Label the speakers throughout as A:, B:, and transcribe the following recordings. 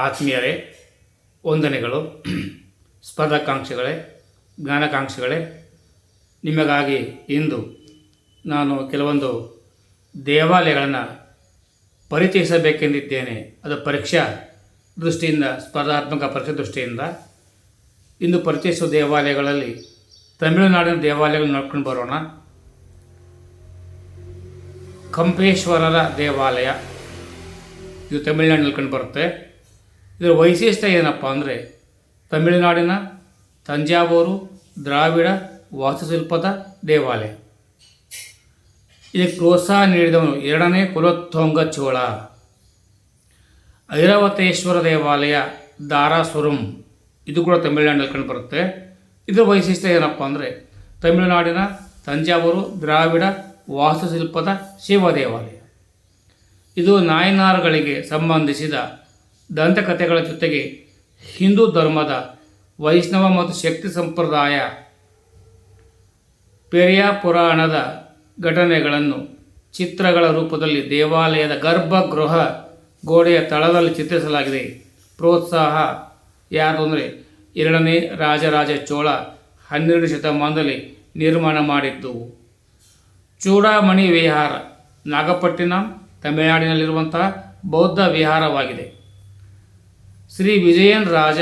A: ಆತ್ಮೀಯರೇ, ವಂದನೆಗಳು, ಸ್ಪರ್ಧಾಕಾಂಕ್ಷಿಗಳೇ, ಜ್ಞಾನಕಾಂಕ್ಷಿಗಳೇ. ನಿಮಗಾಗಿ ಇಂದು ನಾನು ಕೆಲವೊಂದು ದೇವಾಲಯಗಳನ್ನು ಪರಿಚಯಿಸಬೇಕೆಂದಿದ್ದೇನೆ. ಅದು ಪರೀಕ್ಷಾ ದೃಷ್ಟಿಯಿಂದ, ಸ್ಪರ್ಧಾತ್ಮಕ ಪರೀಕ್ಷೆ ದೃಷ್ಟಿಯಿಂದ. ಇಂದು ಪರಿಚಯಿಸುವ ದೇವಾಲಯಗಳಲ್ಲಿ ತಮಿಳುನಾಡಿನ ದೇವಾಲಯಗಳನ್ನು ನೋಡ್ಕೊಂಡು ಬರೋಣ. ಕಂಪೇಶ್ವರರ ದೇವಾಲಯ. ಇದು ತಮಿಳುನಾಡಿನಲ್ಲಿ ಕಂಡು ಬರುತ್ತೆ. ಇದರ ವೈಶಿಷ್ಟ್ಯ ಏನಪ್ಪ ಅಂದರೆ ತಮಿಳುನಾಡಿನ ತಂಜಾವೂರು ದ್ರಾವಿಡ ವಾಸ್ತುಶಿಲ್ಪದ ದೇವಾಲಯ. ಇದಕ್ಕೆ ಪ್ರೋತ್ಸಾಹ ನೀಡಿದವನು ಎರಡನೇ ಕುಲೋತ್ತೊಂಗ ಚೋಳ. ಐರಾವತೇಶ್ವರ ದೇವಾಲಯ ದಾರಾಸುರಂ. ಇದು ಕೂಡ ತಮಿಳುನಾಡಿನಲ್ಲಿ ಕಂಡುಬರುತ್ತೆ ಇದರ ವೈಶಿಷ್ಟ್ಯ ಏನಪ್ಪ ಅಂದರೆ ತಮಿಳುನಾಡಿನ ತಂಜಾವೂರು ದ್ರಾವಿಡ ವಾಸ್ತುಶಿಲ್ಪದ ಶಿವ ದೇವಾಲಯ ಇದು ನಾಯನಾರ್ಗಳಿಗೆ ಸಂಬಂಧಿಸಿದ ದಂತಕಥೆಗಳ ಜೊತೆಗೆ ಹಿಂದೂ ಧರ್ಮದ ವೈಷ್ಣವ ಮತ್ತು ಶಕ್ತಿ ಸಂಪ್ರದಾಯ ಪೆರಿಯ ಪುರಾಣದ ಘಟನೆಗಳನ್ನು ಚಿತ್ರಗಳ ರೂಪದಲ್ಲಿ ದೇವಾಲಯದ ಗರ್ಭಗೃಹ ಗೋಡೆಯ ತಳದಲ್ಲಿ ಚಿತ್ರಿಸಲಾಗಿದೆ. ಪ್ರೋತ್ಸಾಹ ಯಾರು ಅಂದರೆ ಎರಡನೇ ರಾಜರಾಜ ಚೋಳ ಹನ್ನೆರಡು ಶತಮಾನದಲ್ಲಿ ನಿರ್ಮಾಣ ಮಾಡಿದ್ದು. ಚೂಡಾಮಣಿ ವಿಹಾರ ನಾಗಪಟ್ಟಿನ ತಮಿಳುನಾಡಿನಲ್ಲಿರುವಂತಹ ಬೌದ್ಧ ವಿಹಾರವಾಗಿದೆ. ಶ್ರೀ ವಿಜಯನ್ ರಾಜ,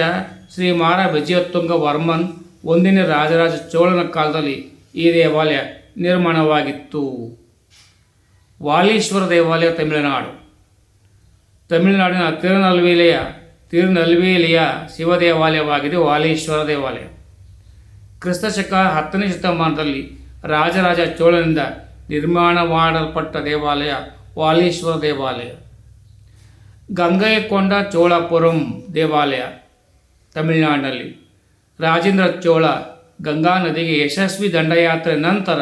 A: ಶ್ರೀ ಮಾರ ವಿಜಯೋತ್ತುಂಗ ವರ್ಮನ್, ಒಂದನೇ ರಾಜರಾಜ ಚೋಳನ ಕಾಲದಲ್ಲಿ ಈ ದೇವಾಲಯ ನಿರ್ಮಾಣವಾಗಿತ್ತು. ವಾಲೀಶ್ವರ ದೇವಾಲಯ ತಮಿಳುನಾಡು. ತಮಿಳುನಾಡಿನ ತಿರುನಲ್ವೇಲಿಯ ತಿರುನಲ್ವೇಲಿಯ ಶಿವ ದೇವಾಲಯವಾಗಿದೆ ವಾಲೀಶ್ವರ ದೇವಾಲಯ. ಕ್ರಿಸ್ತಶಕ ಹತ್ತನೇ ಶತಮಾನದಲ್ಲಿ ರಾಜರಾಜ ಚೋಳನಿಂದ ನಿರ್ಮಾಣ ಮಾಡಲ್ಪಟ್ಟ ದೇವಾಲಯ ವಾಲೀಶ್ವರ ದೇವಾಲಯ. ಗಂಗೈಕೊಂಡ ಚೋಳಪುರಂ ದೇವಾಲಯ ತಮಿಳುನಾಡಿನಲ್ಲಿ ರಾಜೇಂದ್ರ ಚೋಳ ಗಂಗಾ ನದಿಗೆ ಯಶಸ್ವಿ ದಂಡಯಾತ್ರೆ ನಂತರ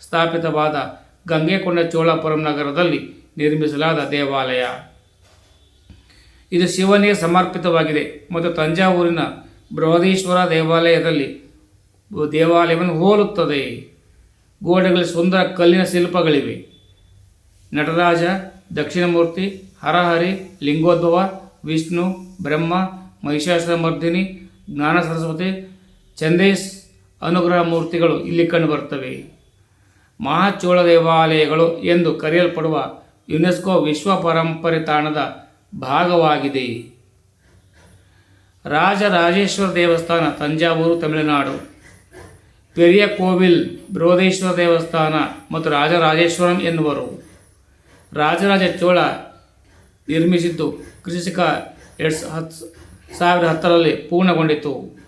A: ಸ್ಥಾಪಿತವಾದ ಗಂಗೆಕೊಂಡ ಚೋಳಪುರಂ ನಗರದಲ್ಲಿ ನಿರ್ಮಿಸಲಾದ ದೇವಾಲಯ. ಇದು ಶಿವನಿಗೆ ಸಮರ್ಪಿತವಾಗಿದೆ. ಮತ್ತು ತಂಜಾವೂರಿನ ಬೃಹದೀಶ್ವರ ದೇವಾಲಯದಲ್ಲಿ ದೇವಾಲಯವನ್ನು ಹೋಲುತ್ತದೆ. ಗೋಡೆಗಳಲ್ಲಿ ಸುಂದರ ಕಲ್ಲಿನ ಶಿಲ್ಪಗಳಿವೆ. ನಟರಾಜ, ದಕ್ಷಿಣಮೂರ್ತಿ, ಹರಹರಿ, ಲಿಂಗೋದ್ಭವ, ವಿಷ್ಣು, ಬ್ರಹ್ಮ ಮಹಿಷಾಸುರಮರ್ದಿನಿ ಜ್ಞಾನ ಸರಸ್ವತಿ ಚಂದೇಶ್ ಅನುಗ್ರಹ ಮೂರ್ತಿಗಳು ಇಲ್ಲಿ ಕಂಡುಬರುತ್ತವೆ. ಮಹಾಚೋಳ ದೇವಾಲಯಗಳು ಎಂದು ಕರೆಯಲ್ಪಡುವ ಯುನೆಸ್ಕೋ ವಿಶ್ವ ಪರಂಪರೆ ತಾಣದ ಭಾಗವಾಗಿದೆ. ರಾಜರಾಜೇಶ್ವರ ದೇವಸ್ಥಾನ, ತಂಜಾವೂರು, ತಮಿಳುನಾಡು. ಪೆರಿಯ ಕೋವಿಲ್, ಬೃಹದೇಶ್ವರ ದೇವಸ್ಥಾನ ಮತ್ತು ರಾಜರಾಜೇಶ್ವರಂ ಎನ್ನುವರು. ರಾಜರಾಜ ಚೋಳ ನಿರ್ಮಿಸಿದ್ದು ಕೃಷಿಕ ಎರಡು ಹತ್ತು ಸಾವಿರದ ಹತ್ತರಲ್ಲಿ ಪೂರ್ಣಗೊಂಡಿತು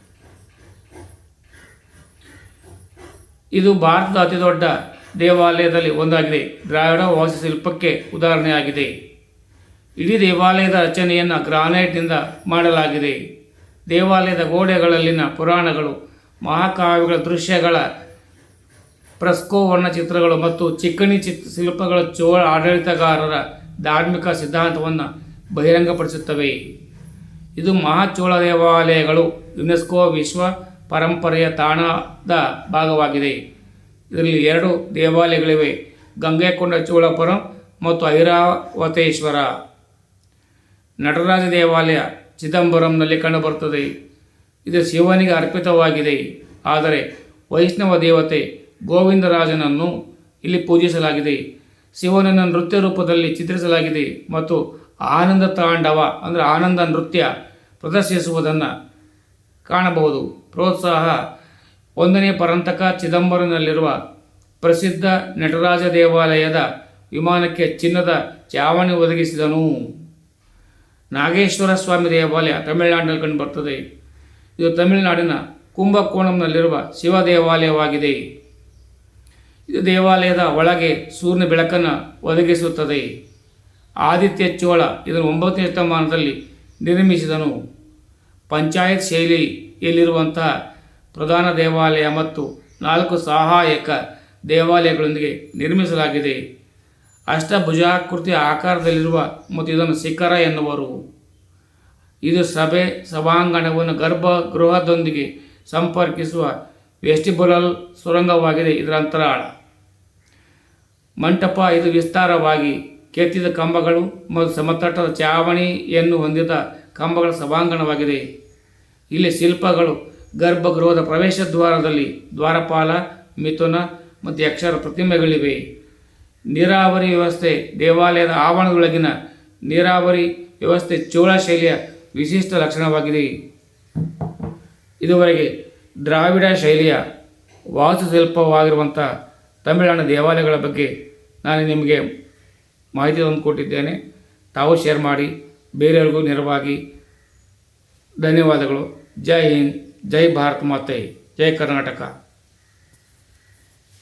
A: ಇದು ಭಾರತದ ಅತಿದೊಡ್ಡ ದೇವಾಲಯದಲ್ಲಿ ಒಂದಾಗಿದೆ. ದ್ರಾವಿಡ ವಾಸ್ತುಶಿಲ್ಪಕ್ಕೆ ಉದಾಹರಣೆಯಾಗಿದೆ. ಇಡೀ ದೇವಾಲಯದ ರಚನೆಯನ್ನು ಗ್ರಾನೈಟ್ನಿಂದ ಮಾಡಲಾಗಿದೆ. ದೇವಾಲಯದ ಗೋಡೆಗಳಲ್ಲಿನ ಪುರಾಣಗಳು, ಮಹಾಕಾವ್ಯಗಳ ದೃಶ್ಯಗಳ ಫ್ರೆಸ್ಕೋ ವರ್ಣಚಿತ್ರಗಳು ಮತ್ತು ಚಿಕ್ಕಣಿ ಚಿತ್ ಶಿಲ್ಪಗಳ ಚೋಳ ಆಡಳಿತಗಾರರ ಧಾರ್ಮಿಕ ಸಿದ್ಧಾಂತವನ್ನು ಬಹಿರಂಗಪಡಿಸುತ್ತವೆ. ಇದು ಮಹಾಚೋಳ ದೇವಾಲಯಗಳು ಯುನೆಸ್ಕೋ ವಿಶ್ವ ಪರಂಪರೆಯ ತಾಣದ ಭಾಗವಾಗಿದೆ. ಇದರಲ್ಲಿ ಎರಡು ದೇವಾಲಯಗಳಿವೆ, ಗಂಗೆಕೊಂಡ ಚೋಳಪುರಂ ಮತ್ತು ಐರಾವತೇಶ್ವರ. ನಟರಾಜ ದೇವಾಲಯ ಚಿದಂಬರಂನಲ್ಲಿ ಕಂಡುಬರುತ್ತದೆ. ಇದು ಶಿವನಿಗೆ ಅರ್ಪಿತವಾಗಿದೆ. ಆದರೆ ವೈಷ್ಣವ ದೇವತೆ ಗೋವಿಂದರಾಜನನ್ನು ಇಲ್ಲಿ ಪೂಜಿಸಲಾಗಿದೆ. ಶಿವನನ್ನು ನೃತ್ಯ ರೂಪದಲ್ಲಿ ಚಿತ್ರಿಸಲಾಗಿದೆ ಮತ್ತು ಆನಂದ ತಾಂಡವ, ಅಂದರೆ ಆನಂದ ನೃತ್ಯ ಪ್ರದರ್ಶಿಸುವುದನ್ನು ಕಾಣಬಹುದು. ಪ್ರೋತ್ಸಾಹ. ಒಂದನೇ ಪರಂತಕ ಚಿದಂಬರಂನಲ್ಲಿರುವ ಪ್ರಸಿದ್ಧ ನಟರಾಜ ದೇವಾಲಯದ ವಿಮಾನಕ್ಕೆ ಚಿನ್ನದ ಚಾವಣಿ ಒದಗಿಸಿದನು. ನಾಗೇಶ್ವರ ಸ್ವಾಮಿ ದೇವಾಲಯ ತಮಿಳುನಾಡಿನಲ್ಲಿ ಕಂಡುಬರ್ತದೆ ಇದು ತಮಿಳುನಾಡಿನ ಕುಂಭಕೋಣಂನಲ್ಲಿರುವ ಶಿವ ದೇವಾಲಯವಾಗಿದೆ. ದೇವಾಲಯದ ಒಳಗೆ ಸೂರ್ಯನ ಬೆಳಕನ್ನು ಒದಗಿಸುತ್ತದೆ. ಆದಿತ್ಯ ಚೋಳ ಇದನ್ನು ಒಂಬತ್ತನೇ ಶತಮಾನದಲ್ಲಿ ನಿರ್ಮಿಸಿದನು. ಪಂಚಾಯತ್ ಶೈಲಿಯಲ್ಲಿರುವಂತಹ ಪ್ರಧಾನ ದೇವಾಲಯ ಮತ್ತು ನಾಲ್ಕು ಸಹಾಯಕ ದೇವಾಲಯಗಳೊಂದಿಗೆ ನಿರ್ಮಿಸಲಾಗಿದೆ. ಅಷ್ಟಭುಜಾಕೃತಿ ಆಕಾರದಲ್ಲಿರುವ ಮತ್ತು ಇದನ್ನು ಶಿಖರ ಎನ್ನುವರು. ಇದು ಸಭೆ, ಸಭಾಂಗಣವನ್ನು ಗರ್ಭಗೃಹದೊಂದಿಗೆ ಸಂಪರ್ಕಿಸುವ ವೆಸ್ಟಿಬುಲಲ್ ಸುರಂಗವಾಗಿದೆ. ಇದರ ಅಂತರಾಳ ಮಂಟಪ ಇದು ವಿಸ್ತಾರವಾಗಿ ಕೆತ್ತಿದ ಕಂಬಗಳು ಮತ್ತು ಸಮತಟ್ಟದ ಚಾವಣಿಯನ್ನು ಹೊಂದಿದ ಕಂಬಗಳ ಸಭಾಂಗಣವಾಗಿದೆ. ಇಲ್ಲಿ ಶಿಲ್ಪಗಳು ಗರ್ಭಗೃಹದ ಪ್ರವೇಶ ದ್ವಾರದಲ್ಲಿ ದ್ವಾರಪಾಲ, ಮಿಥುನ ಮತ್ತು ಯಕ್ಷರ ಪ್ರತಿಮೆಗಳಿವೆ. ನೀರಾವರಿ ವ್ಯವಸ್ಥೆ ದೇವಾಲಯದ ಆವರಣದೊಳಗಿನ ನೀರಾವರಿ ವ್ಯವಸ್ಥೆ ಚೋಳ ಶೈಲಿಯ ವಿಶಿಷ್ಟ ಲಕ್ಷಣವಾಗಿದೆ. ಇದುವರೆಗೆ ದ್ರಾವಿಡ ಶೈಲಿಯ ವಾಸ್ತುಶಿಲ್ಪವಾಗಿರುವಂಥ ತಮಿಳುನಾಡಿನ ದೇವಾಲಯಗಳ ಬಗ್ಗೆ ನಾನು ನಿಮಗೆ ಮಾಹಿತಿ ಕೊಟ್ಟಿದ್ದೇನೆ. ತಾವು ಶೇರ್ ಮಾಡಿ, ಬೇರೆಯವ್ರಿಗೂ ನೆರವಾಗಿ ಧನ್ಯವಾದಗಳು. ಜೈ ಹಿಂದ್, ಜೈ ಭಾರತ್ ಮಾತೆ, ಜೈ ಕರ್ನಾಟಕ.